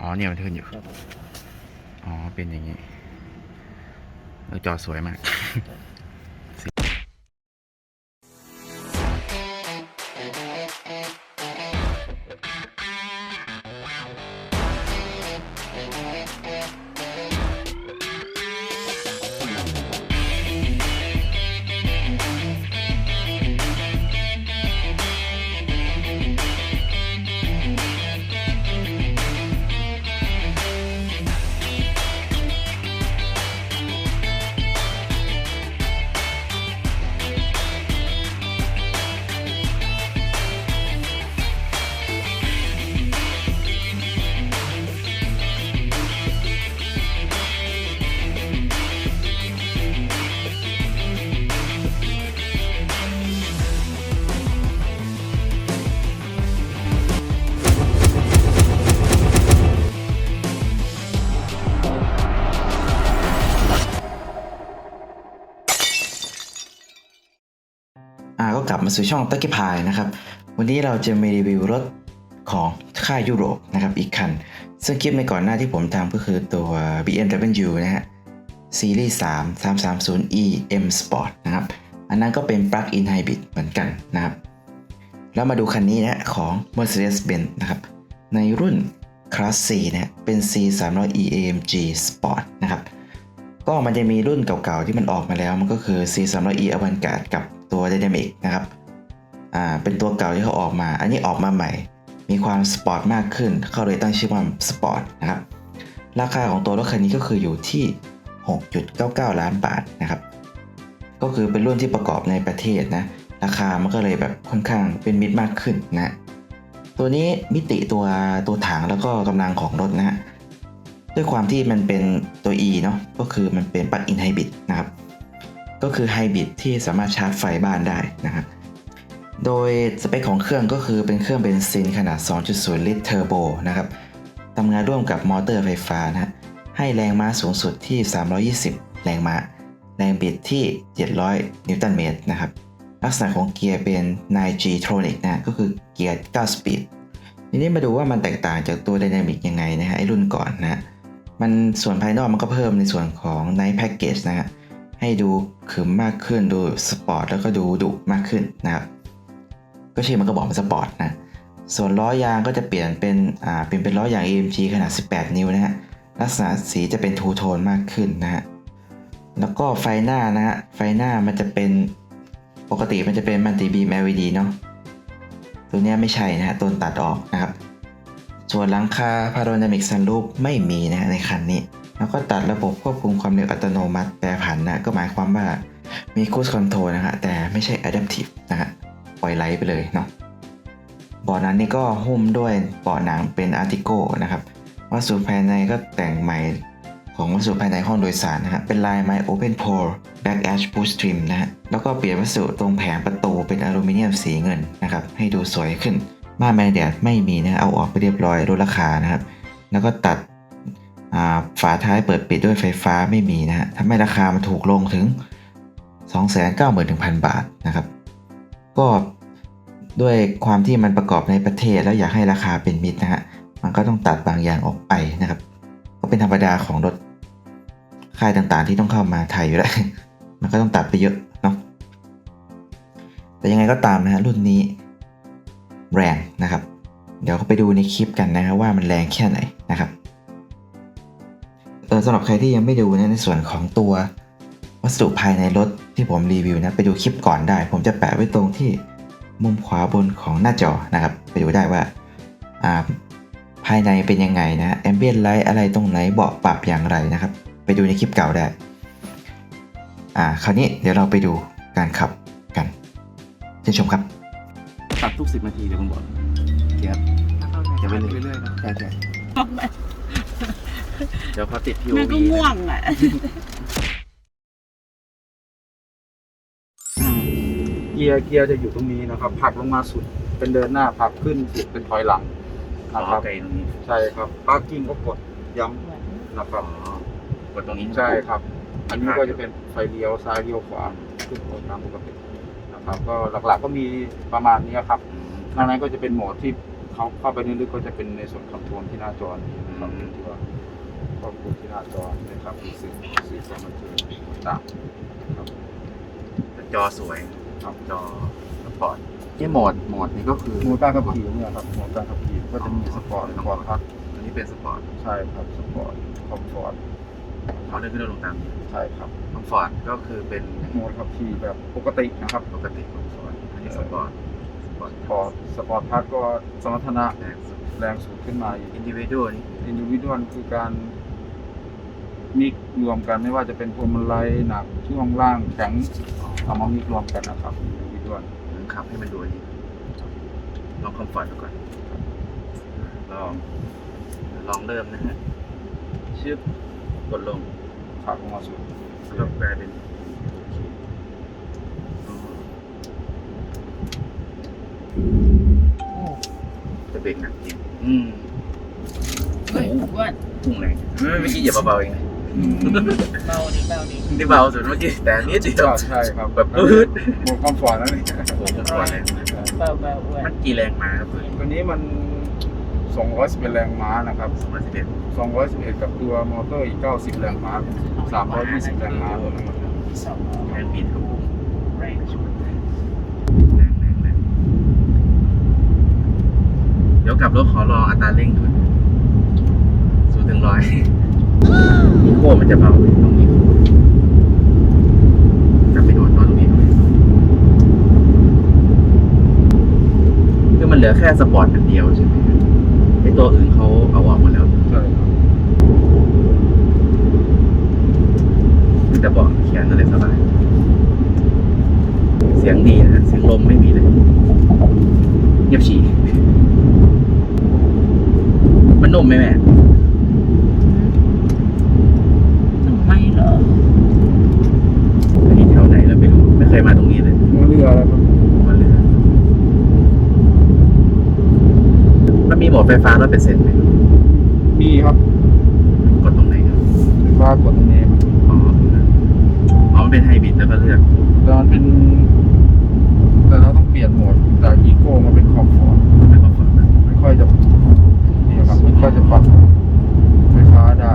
อ๋อเนี่ยมันขึ้นอยู่ครับผมอ๋อเป็นอย่างนี้เออจอสวยมาก มาสู่ช่องตักกี้พายนะครับ วันนี้เราจะมารีวิวรถของค่ายยุโรปนะครับอีกคัน ซึ่งคลิปในก่อนหน้าที่ผมทำก็คือตัว BMW นะฮะซีรีส์3 330e M Sport นะครับ อันนั้นก็เป็น Plug-in Hybrid เหมือนกันนะครับ แล้วมาดูคันนี้นะของ Mercedes-Benz นะครับ ในรุ่น Class C นะฮะเป็น C 3 0 0 e AMG Sport นะครับก็มันจะมีรุ่นเก่าๆที่มันออกมาแล้วมันก็คือ C 3 0 0 e Avantgarde กับตัว Dynamic นะครับ อ่าเป็นตัวเก่าที่เขาออกมา อันนี้ออกมาใหม่ มีความสปอร์ตมากขึ้น เขาเลยตั้งชื่อว่าสปอร์ตนะครับ ราคาของตัวรถคันนี้ก็คืออยู่ที่ 6.99 ล้านบาทนะครับ ก็คือเป็นรุ่นที่ประกอบในประเทศนะ ราคามันก็เลยแบบค่อนข้างเป็นมิตรมากขึ้นนะ ตัวนี้มิติตัวตัวถังแล้วก็กำลังของรถนะฮะด้วยความที่มันเป็นตัว E เนาะ ก็คือมันเป็นปลั๊กอินไฮบริดนะครับ ก็คือไฮบริดที่สามารถชาร์จไฟบ้านได้นะครับ โดยสเปคของเครื่องก็คือเป็นเครื่องเบนซินขนาด 2.0 ลิตรเทอร์โบนะครับทำงานร่วมกับมอเตอร์ไฟฟ้านะฮะให้แรงม้าสูงสุดที่ 320 แรงม้า แรงบิดที่ 700 นิวตันเมตรนะครับลักษณะของเกียร์เป็น 9G Tronic นะก็คือเกียร์ 9 สปีดทีนี้มาดูว่ามันแตกต่างจากตัว Dynamic ยังไงนะฮะไอรุ่นก่อนนะฮะมันส่วนภายนอกมันก็เพิ่มในส่วนของ Night Package นะฮะให้ดูขึมมากขึ้นดูสปอร์ตแล้วก็ดูดุมากขึ้นนะครับ ก็ชื่อมันก็บอกเป็นสปอร์ตนะ ส่วนล้อยางก็จะเปลี่ยนเป็นอ่าเป็นเป็นล้อยาง AMG ขนาด 18 นิ้วนะฮะ ลักษณะสีจะเป็นทูโทนมากขึ้นนะฮะ แล้วก็ไฟหน้านะฮะ ไฟหน้ามันจะเป็นปกติมันจะเป็นมัลติบีม LED เนาะ ตัวเนี้ยไม่ใช่นะฮะต้นตัดออกนะครับส่วนหลังคาพาโรนามิกซันรูปไม่มีนะฮะในคันนี้ แล้วก็ตัดระบบควบคุมความเร็วอัตโนมัติแปรผันนะก็หมายความว่ามีคู i คอนโทรลนะฮะแต่ไม่ใช่ Adaptive นะฮะ ปล่อยไหลไปเลยเนาะเบาะนั้นนี่ก็หุ้มด้วยเบาะหนังเป็นอาร์ติโก้นะครับวัสดุภายในก็แต่งใหม่ของวัสดุภายในห้องโดยสารนะฮะเป็นลายไม้ Open Pore Back Edge Push Trim นะฮะแล้วก็เปลี่ยนวัสดุตรงแผงประตูเป็นอลูมิเนียมสีเงินนะครับให้ดูสวยขึ้นม่านแมนแดดไม่มีนะเอาออกไปเรียบร้อยลดราคานะครับแล้วก็ตัดฝาท้ายเปิดปิดด้วยไฟฟ้าไม่มีนะฮะทำให้ราคามันถูกลงถึง 291,000 บาทนะครับ ก็ด้วยความที่มันประกอบในประเทศ แล้วอยากให้ราคาเป็นมิตรนะฮะมันก็ต้องตัดบางอย่างออกไปนะครับ ก็เป็นธรรมดาของรถค่ายต่างๆ ที่ต้องเข้ามาไทยอยู่แล้วมันก็ต้องตัดไปเยอะเนาะแต่ยังไงก็ตามนะฮะรุ่นนี้แรงนะครับ เดี๋ยวเราไปดูในคลิปกันนะครับว่ามันแรงแค่ไหนนะครับเออสำหรับใครที่ยังไม่ดูนะในส่วนของตัว วัสดุภายในรถที่ผมรีวิวนะไปดูคลิปก่อนได้ ผมจะแปะไว้ตรงที่มุมขวาบนของหน้าจอนะครับ ไปดูได้ว่าอ่าภายในเป็นยังไงนะแอมเบียนไลท์อะไรตรงไหนเบาะปรับอย่างไรนะครับ ไปดูในคลิปเก่าได้อ่าคราวนี้เดี๋ยวเราไปดูการขับกันเชิญชมครับตัดทุกสิบนาทีเดี๋ยวคุณบอกเดี๋ยวเดี๋ยวไปเลยเรื่อยๆนะใช่ใช่เดี๋ยวพอติด POV แม่ก็ง่วงอะ กียร์เกียร์จะอยู่ตรงนี้นะครับผลักลงมาสุดเป็นเดินหน้าผลักขึ้นสุดเป็นถอยหลังอ๋นะคอรับไกลตรงนี้ใช่ครับพาร์กิ้งก็กดย้ำนะครับกดตรงนี้ใช่ครับ อันนี้ก็จะเป็นไฟเลี้ยวซ้ายเลี้ยวขวาขึ้นกดตามปกตินะครับ ก็หลักๆก็มีประมาณนี้ครับอืม นอกนั้นก็จะเป็นโหมดที่เขาเข้าไปในลึกก็จะเป็นในส่วนคอนโทรลที่หน้าจอนี้นะครับเป็นตัวควบคุมที่หน้าจอนะครับมีสื่อสื่อสารบันเทิงต่างๆครับ จอสวย ครับจอสปอร์ตนี่โหมดโหมดนี้ก็คือโหมดการขับขี่เนี่ยครับโหมดการขับขี่ก็จะมีสปอร์ตสปอร์ตพักอันนี้เป็นสปอร์ตใช่ครับสปอร์ตคอมฟอร์ตเขาเลื่อนขึ้นลงตามใช่ครับคอมฟอร์ตก็คือเป็นโหมดขับขี่แบบปกตินะครับปกติคอมฟอร์ตอันนี้สปอร์ตสปอร์ตสปอร์ตสปอร์ตพักก็สมรรถนะแรงสุดแรงสูงขึ้นมาอีกอินดิวิดวนี่อินดิวิดวลคือการมิกรวมกันไม่ว่าจะเป็นพวงมาลัยหนักช่วงล่างแข็ง เอามามิกรวมกันนะครับอินดิวิดวลผมขับให้มันดูอันนี้ลองคอมฟอร์ตดูก่อนลองลองเริ่มนะฮะชึบกดลงขาลงมาสุดแล้วก็กลายเป็นจะเบรกหนักจริงอืมเฮ้ยอ้วนพุ่งแรงไม่เมื่อกี้อย่าเบาๆเองนะ เบาดิเบาดินี่เบาสุดเมื่อกี้แต่อันนี้จิตใช่ครับแบบปื๊ดโหมดคอมฟอร์ตนั่นเองโอ้โหตัวแรงมากเบาเบาอ้วนมันกี่แรงมาครับเพื่อนตัวนี้มัน211แรงม้านะครับสองร้อยสิบเอ็ด211 กับตัวมอเตอร์อีก 90 แรงม้าเป็น320 แรงม้าตัวนั้นสองแรงบิดครับผมแรงแรงแรงแรงเดี๋ยวกลับรถขอลองอัตราเร่งดูศูนย์ถึงร้อย อีโคมันจะเบาตรงนี้กลับไปดูตอนตรงนี้คือมันเหลือแค่สปอร์ตอันเดียวใช่ไหมไอตัวอื่นเขาเอาออกหมดแล้วใช่ครับแต่เบอกเขียนอะไรสบายเสียงดีนะฮะเสียงลมไม่มีเลยเงียบฉี่มันนุ่มไหมแม่ ทำไมเหรอ อันนี้แถวไหนเราไม่รู้ ไม่เคยมาตรงนี้เลย หัวเรือแล้วครับ มาเลยมันมีโหม ดไฟฟ้าร้อยเปอร์เซ็นต์ไหมมีครับกดตรงไหนครับไฟฟ้ากดตรงนี้ครับอ๋อตรงนั้นอ๋อมันเป็นไฮบริดแล้วก็เลือกแต่มันเป็นแต่เราต้องเปลี่ยนโหมดจากอีโคมาเป็นคอมฟอร์ตไม่ต้องฟังนะไม่ค่อยจะนี่ครับมันก็จะปรับไฟฟ้าได้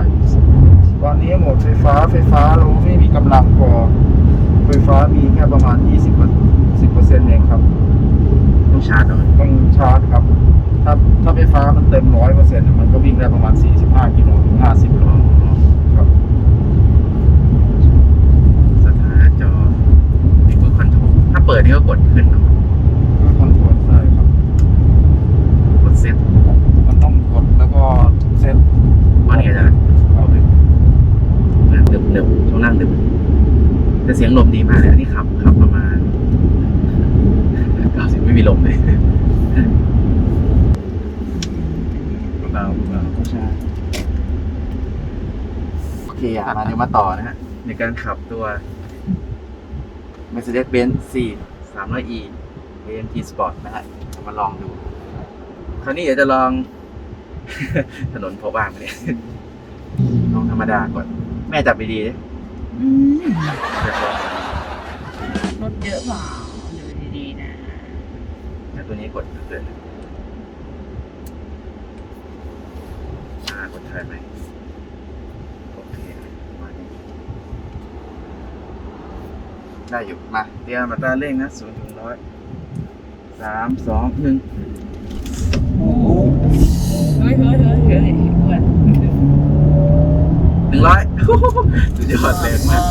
ตอนนี้โหมดไฟฟ้าไฟฟ้าเราไม่มีกำลังพอ ไฟฟ้ามีแค่ประมาณ 20 10เปอร์เซ็นต์เองครับ ต้องชาร์จเอา ต้องชาร์จครับ ถ้าถ้าไฟ้ามันเต็มร้อยเปอร์เซ็นต์มันก็วิ่งได้ประมาณ 45กิโลถึง 50กิโลครับ สถานะจอนี่คือคอนโทรลถ้าเปิดนี่ก็กดขึ้นเนอะ ก็คอนโทรลได้ครับ กดเซ็ต มันต้องกดแล้วก็เซต ว่านี่จะเอาไปหนึบหนึบช่วงล่างหนึบแต่เสียงลมดีมากเลยอันนี้ขับขับประมาณเก้าสิบไม่มีลมเลยเบาๆเบา ใช่ โอ เคอะมาเดี๋ยวมาต่อนะฮะในการขับตัว Mercedes-Benz C 300e AMG Sport นะฮะเอามาลองดู คราวนี้เดี๋ยวจะลอง ถนนพอว่างไหมเนี่ยลองธรรมดาก่อน แม่จับดีๆดิอืมรถเยอะเปล่าดูดีๆนะแล้วตัวนี้กดเกิดอ่ากดถ่ายไหมโอเคประมาณนี้ ได้อยู่ มาเตรียมมาตราเร่งนะศูนย์ถึงร้อยสามสองหนึ่งเฮ้ยเฮ้ยเฮ้ยเฮ้ยอ้วนหนึ่งร้อยสุดยอดแรงมาก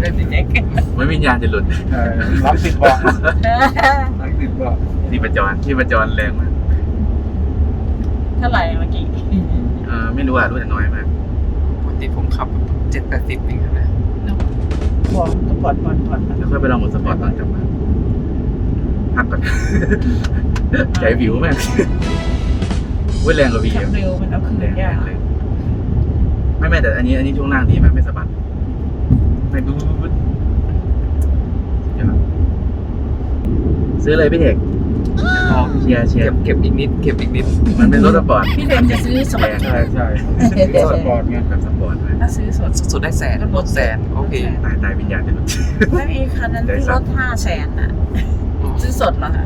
เป็นเด็กไม่วิญาณจะหลุดรับติดบาะรับติดบาะที่ประจรที่ประจรแรงมากเท่าไหร่เมื่อกี้เออไม่รู้อะรู้แต่น้อยมากปกติผมขับเจ็ดแปดสิบเองนะ บอกก็ปลดปลดปลดแล้วค่อยไปลองหมดสปอร์ตตอนกลับมาพักก่อน ใจวิวมากวุ้ยแรงกว่าวีขับเร็วมันเอาคืนแรงแรยากงเลยไม่ไม่แต่อันนี้อันนี้ช่วงล่างดีมากไม่สะบัดไม่บึ๊บบึ๊บบึ๊บเดี๋ยวซื้อเลยพี่เอก เชียร์เชียเก็ร์บเก็บอีกนิดเก็บอีกนิด มันเป็นรถสปอร์ตพี่เดนจะซื้อสดแรงใช่ใช่สปอร์ตไงแบบสปอร์ตเลยถ้าซื้อสดสุดได้แสนลดแสนโอเคตายตายวิญญาณจะหลุดไม่มีคันนั้นที่ลดห้าแสนน่ะซื้อสดเหรอคะ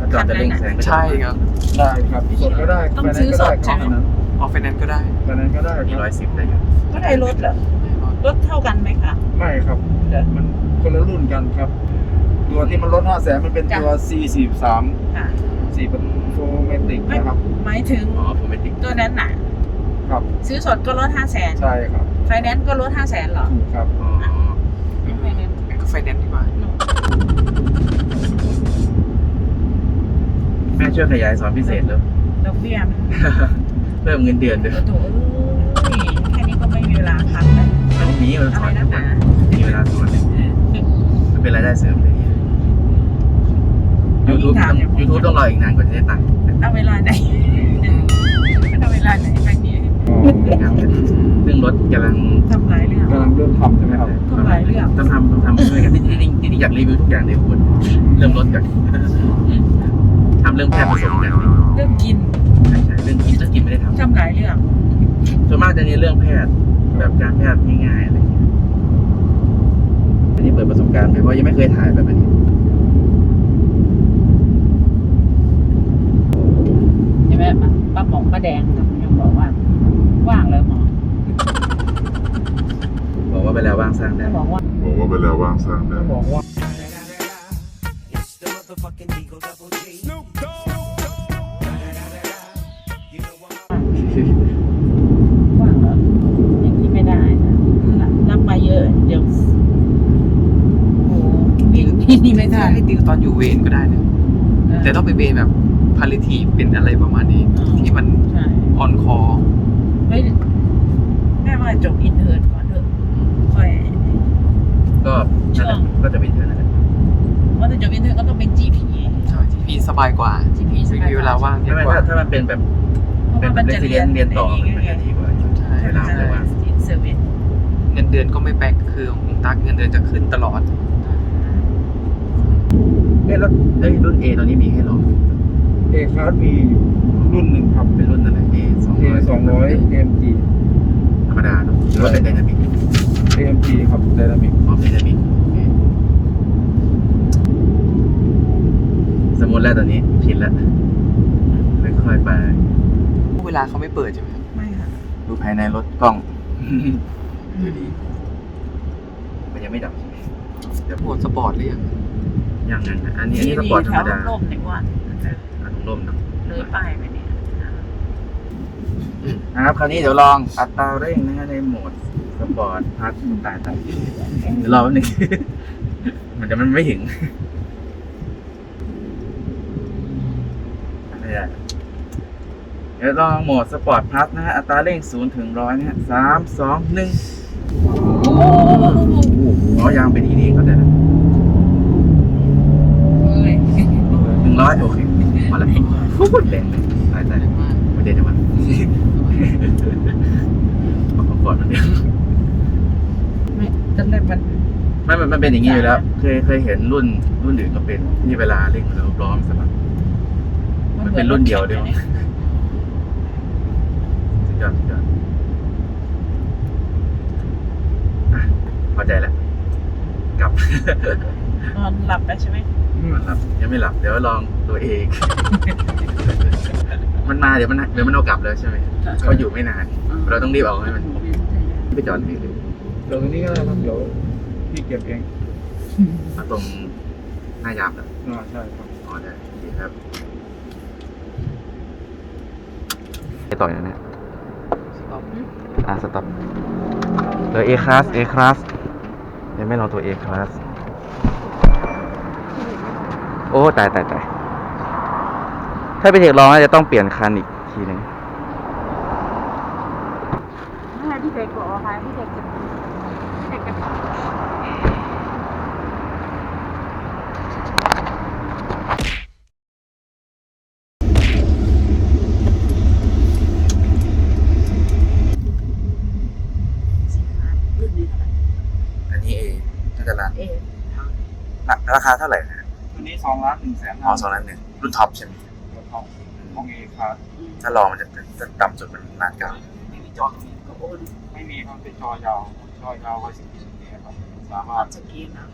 คันจอดจะเร่งแซงใช่ครับ ได้ครับสดก็ได้ต้องซื้อสดใช่ไหมอันนั้นออฟไฟแนนซ์ก็ได้ไฟแนนซ์ก็ได้มีร้อยสิบเลยครับก็ได้ลดเหรอลดเท่ากันไหมคะไม่ครับมันคนละรุ่นกันครับ ตัวที่มันลด5แสนมันเป็นตัว C43 ค่ะ4เป็นโฟเมติกนะครับ หมายถึงอ๋อผมไม่ติดตัวนั้นน่ะ ครับ ซื้อสดก็ลดห้าแสนใช่ครับ ไฟแนนซ์ก็ลดห้าแสนเหรอถูกครับอ๋อไฟแนนซ์งั้นก็ไฟแนนซ์ดีกว่าแม่ช่วยขยายสอนพิเศษแล้วดอกเบี้ยมันเพิ่มเงินเดือนด้วยโอ้โหเอ้ยแค่นี้ก็ไม่มีเวลาพักแล้วแล้วมีมันอะสไรอนนัทุกกหวันนามีเวลาสอนมันเป็นรายได้เสริมเลย ยูทูบยูทูบต้องรออีกนานกว่าจะได้ตังค์เอาเวลาไหนเอาเวลาไหนไปนี้นะครับซึ่งรถกำลังทำหลายเรื่องกำลังเริ่มทำใช่ไหมครับทำหลายเรื่องต้องทำต้องทำช่วยกันที่ที่จริงที่จริงอยากรีวิวทุกอย่างเลยคุณเริ่มรถก่อนทำเรื่องแพทย์ผสมกันเรื่องกินใช่ใช่เรื่องกินเรื่องกินไม่ได้ททำหลายเรื่องำส่วนมากจะเน้นเรื่องแพทย์แบบการแพทย์ง่ายๆอะไรอย่างเงี้ยอันนี้เปิดประสบการณ์ไปเพราะยังไม่เคยถ่ายแบบนี้ ใช่ไหม ป้าหมองป้าแดงยังบอกว่า ว่างเลยหมอบอกว่าเวลาว่างสร้างได้บอกว่าบอกว่าเวลาว่างสร้างได้บอกว่า ว่างเหรออย่างนี้ไม่ได้นะรับมาเยอะ เดี๋ยวโอ้โหวิ่งนี่ไม่ได้ให้ติวตอนอยู่เวรก็ได้นะแต่ต้องไปเวรแบบ พาริทีเป็นอะไรประมาณนี้ที่มันใช่ออนคอไม่แม่ว่าจบอินเทอร์ก่อนเถอะค่อย ก็นั่นแหละก็จะเป็นเท่านั้นแหละว่าถ้าจบอินเทอร์ก็ต้องเป็น GP ใช่ที่พี่สบายกว่า GP สบายมีเวลาว่างเยถ้าอะมันกว่า ถ้ามันเป็นแบบเพราะเป็นว่ามันเรีจะยเรียนนเรียนต่อไอ้มันไงจะดีกว่า ใช่ เวลาไม่ว่างอินเซอร์เวนเงินเดือนก็ไม่แปลกคือของตักเงินเดือนจะขึ้นตลอด เอ้ยแล้วไอ้ยรุ่น A ตัวนี้มีให้ลอง เอคาร์ดมีรุ่นหนึ่งครับ เป็นรุ่นอะไร A สอง A ร้อยสองร้อย AMG ธรรมดาเนอะหรือว่าเป็นไดนามิก AMG ครับไดนามิกอ๋อไดนามิกโอเคสมมติแล้วตอนนี้ชินแล้วค่อยๆไปเวลาเขาไม่เปิดใช่ไหมครับไม่ค่ะ ดูภายในรถกล้องดูดี มันยังไม่ดับใช่ไหมเดี๋ยวโหมดสปอร์ตหรือยัง ยังงั้นนะอันนี้อันนี้สปอร์ตธรรมดาแถวร่มดีกว่าอันร่มเนอะเลยป้ายไปเนี่ยนะครับคราวนี้เดี๋ยวลองอัตราเร่งนะฮะในโหมดสปอร์ตพัดตายตายเดี๋ยวรอแป๊บนึงมันจะมันไม่ถึงไม่ได้เดี๋ยวลองโหมดสปอร์ตพัดนะฮะอัตราเร่งศูนย์ถึงร้อยนะฮะสามสองหนึ่งโอ้โหอ๋อยางเป็นที่นี่เข้าใจแล้ว เลย หนึ่ง ร้อยโอเคมาแล้วฟูดแรงเลยตายตายไม่ได้จังหวะเอาของก่อนมันเดียวไม่ตอนแรกมันไม่มันมันเป็นอย่างนี้อยู่แล้ว เคยเคยเห็นรุ่นรุ่นอื่นก็เป็นที่เวลาเร่งแล้วล้อมนสะบัดมันเป็นรุ่นเดียวด้วยสุดยอดสุดยอดอะพอใจแล้วกลับนอนหลับไปใช่ไหม มันหลับ ยังไม่หลับเดี๋ยวลองตัวเอง มันมาเดี๋ยวมันเดี๋ยวมันเอากลับแล้วใช่ไหมเขาอยู่ไม่นาน เราต้องรีบเอาให้มันไปจอดที่อื่นเดี๋ยวตรงนี้ก็ได้ครับเดี๋ยวพี่เก็บเองเอาตรงหน้ายามแล้วอ่าใช่ครับอ๋อได้ดีครับไปต่ออย่างนี้อ่าสต็อปเหลือ A class A class ยังไม่ลองตัว A class โอ้ตายตายตายถ้าไปเทคลองน่าจะต้องเปลี่ยนคันอีกทีหนึ่งให้พี่เด็กบอกค่ะพี่เด็กจะพี่เด็กจะรุ่นนี้เท่าไหร่อันนี้ A น่าจะร้านเอราคาเท่าไหร่นะ ตัวนี้สองล้านหนึ่งแสนอ๋อสองล้านหนึ่งรุ่นท็อปใช่ไหมของของเอคาร์ดถ้าลองมันจะจะต่ำสุดมันล้านเก้าไม่มีจอตรงนี้ก็โอนไม่มีครับเป็นจอยาวจอยาวก็สิบนี้ครับสามารถสกีนะ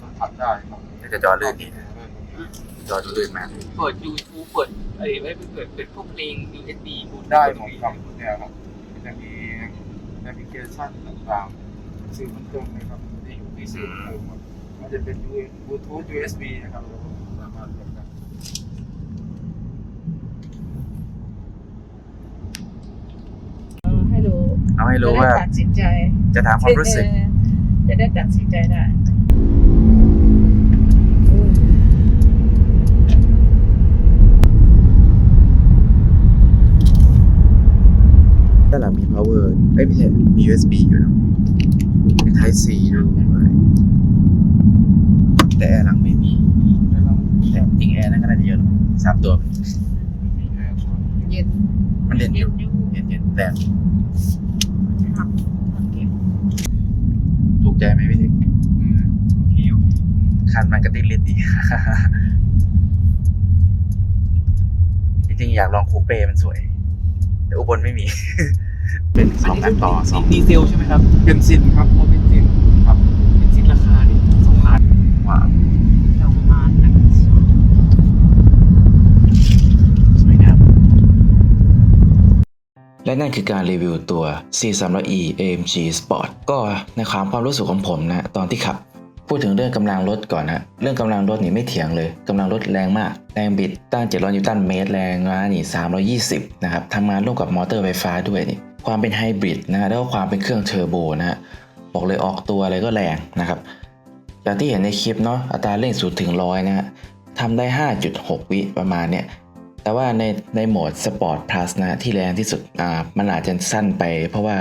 สัมผัสได้ครับน่าจะจอลื่นดีนะอืจอดูลื่นมากเปิด YouTube เปิดไอ้ไม่เปิดเป็นพวกเพลง USB บูทได้ของคำเนี่ยครับมันจะมีแอปพลิเคชันต่างๆสื่อมันเติมเลยครับที่อยู่ที่สื่อมันเติมหมดมัน จะเป็นบลูทูธ USB นะครับเราสามารถเลือกได้เออให้รู้เอาให้รู้ว่า จะได้ตัดสินใจจะถามความรู้สึกเออจะได้ตัดสินใจได้ด้านหลังมี power เอ้ยไม่ใช่มี USB อยู่เนอะมี Type C ด้วย แต่แอร์หลังไม่มีแล้วเราแต่จริงแอร์นั่นก็น่าจะเยอะหรอกสามตัวมีแอร์ช่วยเย็นมันเด่นอยู่อยู่เย็นเย็นๆแต่ครับโอเคถูกใจไหมพี่ถึกอืมโอเคโอเคคันมันกระติ้นลิ้นดีจริงๆอยากลองคูเป้มันสวย แต่อุบลไม่มี เป็นสองอันต่อสองดีเซลใช่ไหมครับเบนซินครับเพราะเบนซินครับ เป็นซินราคาดิสองานว้าวสองล้านนสวยงามและนั่นคือการรีวิวตัว C300E AMG Sport ก็ในความความรู้สึกของผมนะ ตอนที่ขับ พูดถึงเรื่องกำลังรถก่อนนะเรื่องกำลังรถนี่ไม่เถียงเลยกำลังรถแรงมาก แรงบิดตั้ง 700 นิวตันเมตรแรงม้านี่ 320 นะครับทำงานร่วมกับมอเตอร์ไฟฟ้าด้วยนี่ความเป็นไฮบริดนะแล้วก็ความเป็นเครื่องเทอร์โบนะฮะบอกเลยออกตัวอะไรก็แรงนะครับ อย่างที่เห็นในคลิปเนาะอัตราเร่ง0ถึง100นะฮะทำได้ 5.6 วิประมาณเนี้ยแต่ว่าในในโหมด Sport Plus นะที่แรงที่สุดอ่ามันอาจจะสั้นไป เพราะว่า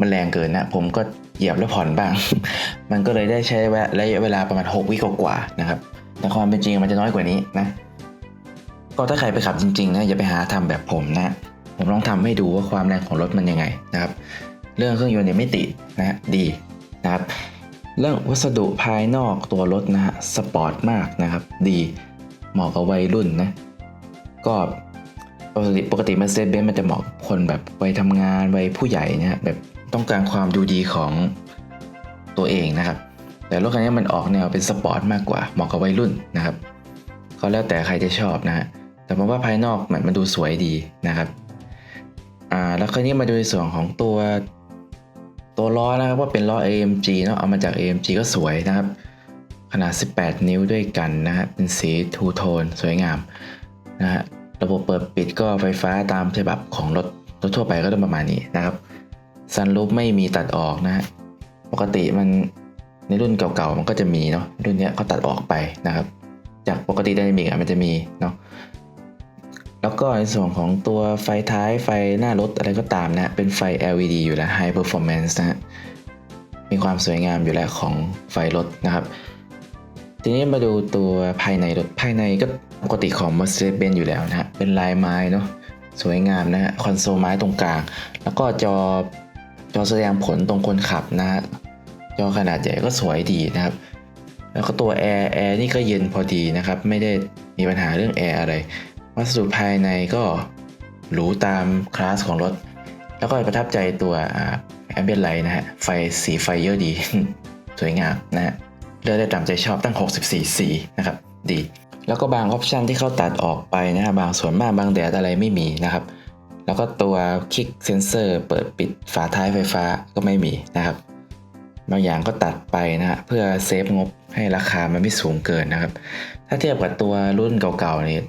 มันแรงเกินนะ ผมก็เหยียบแล้วผ่อนบ้าง มันก็เลยได้ใช้ระยะเวลาประมาณ 6 วิกว่าๆนะครับ แต่ความเป็นจริงมันจะน้อยกว่านี้นะ ก็ถ้าใครไปขับจริงๆนะอย่าไปหาทำแบบผมนะ ผมลองทำให้ดูว่าความแรงของรถมันยังไงนะครับ เรื่องเครื่องยนต์เนี่ยไม่ติดนะดีนะครับ เรื่องวัสดุภายนอกตัวรถนะฮะสปอร์ตมากนะครับ ดีเหมาะกับวัยรุ่นนะ ก็ปกติปกติมันเซเบนมันจะเหมาะคนแบบวัยทำงานวัยผู้ใหญ่นะฮะแบบต้องการความดูดีของตัวเองนะครับ แต่รถคันนี้มันออกแนวเป็นสปอร์ตมากกว่าเหมาะกับวัยรุ่นนะครับก็แล้วแต่ใครจะชอบนะฮะแต่ผมว่าภายนอกมันมันดูสวยดีนะครับอ่าแล้วคราวนี้มาดูในส่วนของตัว ตัวล้อนะครับว่าเป็นล้อ AMG เนาะเอามาจาก AMG ก็สวยนะครับ ขนาด 18 นิ้วด้วยกันนะฮะเป็นสีทูโทนสวยงามนะฮะระบบเปิดปิดก็ไฟฟ้าตามฉบับของรถรถทั่วไปก็ต้องประมาณนี้นะครับซันรูฟไม่มีตัดออกนะฮะปกติมันในรุ่นเก่าๆมันก็จะมีเนาะรุ่นเนี้ยเขาตัดออกไปนะครับ จากปกติไดนามิกอะมันจะมีเนาะ แล้วก็ในส่วนของตัวไฟท้ายไฟหน้ารถอะไรก็ตามนะ เป็นไฟ LED อยู่แล้ว High Performance นะฮะมีความสวยงามอยู่แล้วของไฟรถนะครับ ทีนี้มาดูตัวภายในรถ ภายในก็ปกติของ Mercedes-Benz อยู่แล้วนะฮะเป็นลายไม้เนาะ สวยงามนะฮะ คอนโซลไม้ตรงกลาง แล้วก็จอจอแสดงผลตรงคนขับนะฮะ จอขนาดใหญ่ก็สวยดีนะครับ แล้วก็ตัวแอร์แอร์นี่ก็เย็นพอดีนะครับ ไม่ได้มีปัญหาเรื่องแอร์อะไร วัสดุภายในก็หรูตามคลาสของรถ แล้วก็ประทับใจตัวแอมเบียนไลท์นะฮะ ไฟสีไฟเยอะดี สวยงามนะฮะ เลือกได้ตามใจชอบตั้ง 64 สีนะครับ ดี แล้วก็บางออปชันที่เขาตัดออกไปนะฮะ บางส่วนมากบางแดดอะไรไม่มีนะครับ แล้วก็ตัวคลิกเซนเซอร์เปิดปิดฝาท้ายไฟฟ้าก็ไม่มีนะครับ บางอย่างก็ตัดไปนะฮะ เพื่อเซฟงบให้ราคามันไม่สูงเกินนะครับ ถ้าเทียบกับตัวรุ่นเก่าๆนี่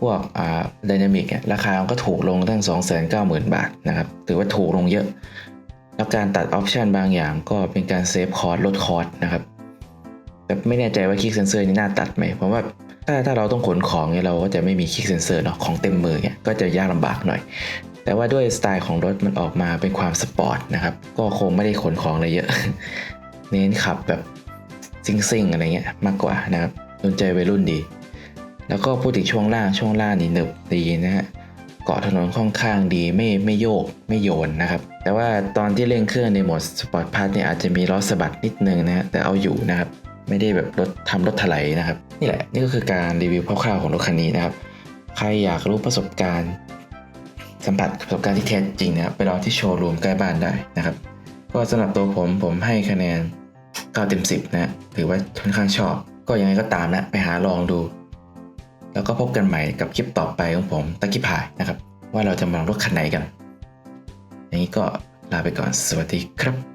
พวกอ่าไดนามิกเนี่ยราคาก็ถูกลงตั้ง 290,000 บาทนะครับ ถือว่าถูกลงเยอะ แล้วการตัดออปชันบางอย่างก็เป็นการเซฟคอร์สลดคอร์สนะครับ แต่ไม่แน่ใจว่าคลิกเซนเซอร์นี่น่าตัดไหม เพราะว่าถ้าถ้าเราต้องขนของเนี่ยเราก็จะไม่มีคลิกเซนเซอร์เนาะของเต็มมือเนี่ยก็จะยากลำบากหน่อย แต่ว่าด้วยสไตล์ของรถมันออกมาเป็นความสปอร์ตนะครับ ก็คงไม่ได้ขนของอะไรเยอะ เน้นขับแบบซิ่งๆอะไรเงี้ยมากกว่านะครับโดนใจวัยรุ่นดี แล้วก็พูดถึงช่วงล่างช่วงล่างนี่หนึบดีนะฮะเกาะถนนค่อนข้างดีไม่ไม่โยกไม่โยนนะครับ แต่ว่าตอนที่เร่งเครื่องในโหมดสปอร์ตพาร์ทเนี่ยอาจจะมีล้อสะบัดนิดนึงนะฮะแต่เอาอยู่นะครับ ไม่ได้แบบรถทำรถถลายนะครับ นี่แหละนี่ก็คือการรีวิวคร่าวๆของรถคันนี้นะครับ ใครอยากรู้ประสบการณ์ สัมผัสประสบการณ์ที่แท้จริงนะครับไปรอที่โชว์รูมใกล้บ้านได้นะครับ ก็สำหรับตัวผมผมให้คะแนน9เต็ม10นะถือว่าค่อนข้างชอบ ก็ยังไงก็ตามนะไปหาลองดู แล้วก็พบกันใหม่กับคลิปต่อไปของผมตะกี้พายนะครับ ว่าเราจะมาลองรถคันไหนกันอย่างนี้ก็ลาไปก่อนสวัสดีครับ